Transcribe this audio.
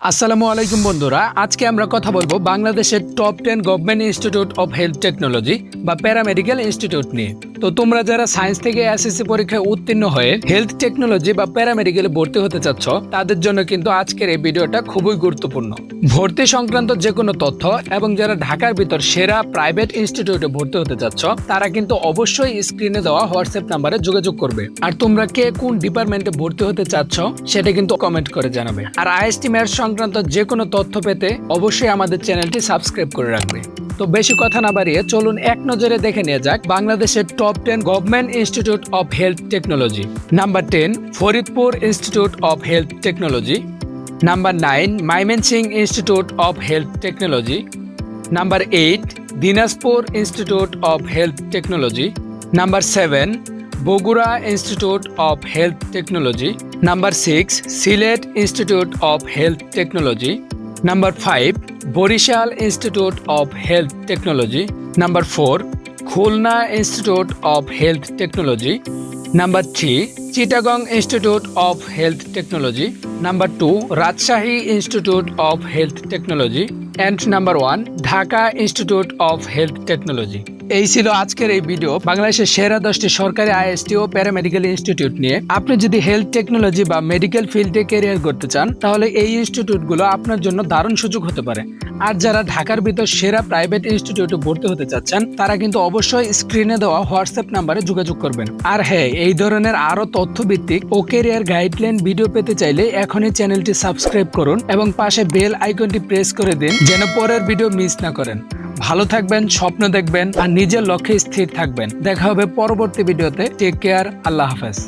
আসসালামু আলাইকুম বন্ধুরা, আজকে আমরা কথা বলব বাংলাদেশের top ten government institute of health technology বা প্যারামেডিক্যাল ইনস্টিটিউট নিয়ে। তো তোমরা যারা সায়েন্স থেকে এসএসসি পরীক্ষায় উত্তীর্ণ হয়ে হেলথ টেকনোলজি বা প্যারামেডিক্যালে ভর্তি হতে চাচ্ছ, তাদের জন্য কিন্তু আজকের এই ভিডিওটা খুবই গুরুত্বপূর্ণ। ভর্তি সংক্রান্ত যে কোনো তথ্য এবং যারা ঢাকার ভিতর সেরা প্রাইভেট ইনস্টিটিউটে ভর্তি হতে চাচ্ছ, তারা কিন্তু অবশ্যই স্ক্রিনে দেওয়া হোয়াটসঅ্যাপ নাম্বারে যোগাযোগ করবে। আর তোমরা কে কোন ডিপার্টমেন্টে ভর্তি হতে চাচ্ছ, সেটা কিন্তু কমেন্ট করে জানাবে। আর আইএসটি ম্যাথ সংক্রান্ত যে কোনো তথ্য পেতে অবশ্যই আমাদের চ্যানেলটি সাবস্ক্রাইব করে রাখবে। তো বেশি কথা না বাড়িয়ে চলুন এক নজরে দেখে নিয়ে যাক বাংলাদেশের top ten government institute of health technology number ten Faridpur institute of health technology number nine Mymensingh institute of health technology number eight Dinajpur institute of health technology number seven Bogura institute of health technology, number six, Sylhet institute of health technology, number five, Barishal institute of health technology, number four, Khulna institute of health technology number three Chittagong institute of health technology number two Rajshahi institute of health technology and number one Dhaka institute of health technology এই ছিল আজকের এই video বাংলাদেশের সেরা দশটি সরকারি IST ও paramedical institute নিয়ে। আপনি যদি হেলথ টেকনোলজি বা মেডিকেল ফিল্ডে ক্যারিয়ার করতে চান, তাহলে এই ইনস্টিটিউটগুলো আপনার জন্য দারুণ সুযোগ হতে পারে। আর যারা ঢাকার ভিতর সেরা প্রাইভেট ইনস্টিটিউটে ভর্তি হতে চাচ্ছেন, তারা কিন্তু অবশ্যই স্ক্রিনে দেওয়া হোয়াটসঅ্যাপ নাম্বারে যোগাযোগ করবেন। আর হ্যাঁ এই ধরনের আরও তথ্য ভিত্তিক ও কেরিয়ার গাইডলাইন ভিডিও পেতে চাইলে এখনই চ্যানেলটি সাবস্ক্রাইব করুন এবং পাশে বেল আইকনটি প্রেস করে দিন যেন পরের ভিডিও মিস না করেন। ভালো থাকবেন, স্বপ্ন দেখবেন আর নিজের লক্ষ্যে স্থির থাকবেন। দেখা হবে পরবর্তী ভিডিওতে টেক কেয়ার আল্লাহ হাফেজ।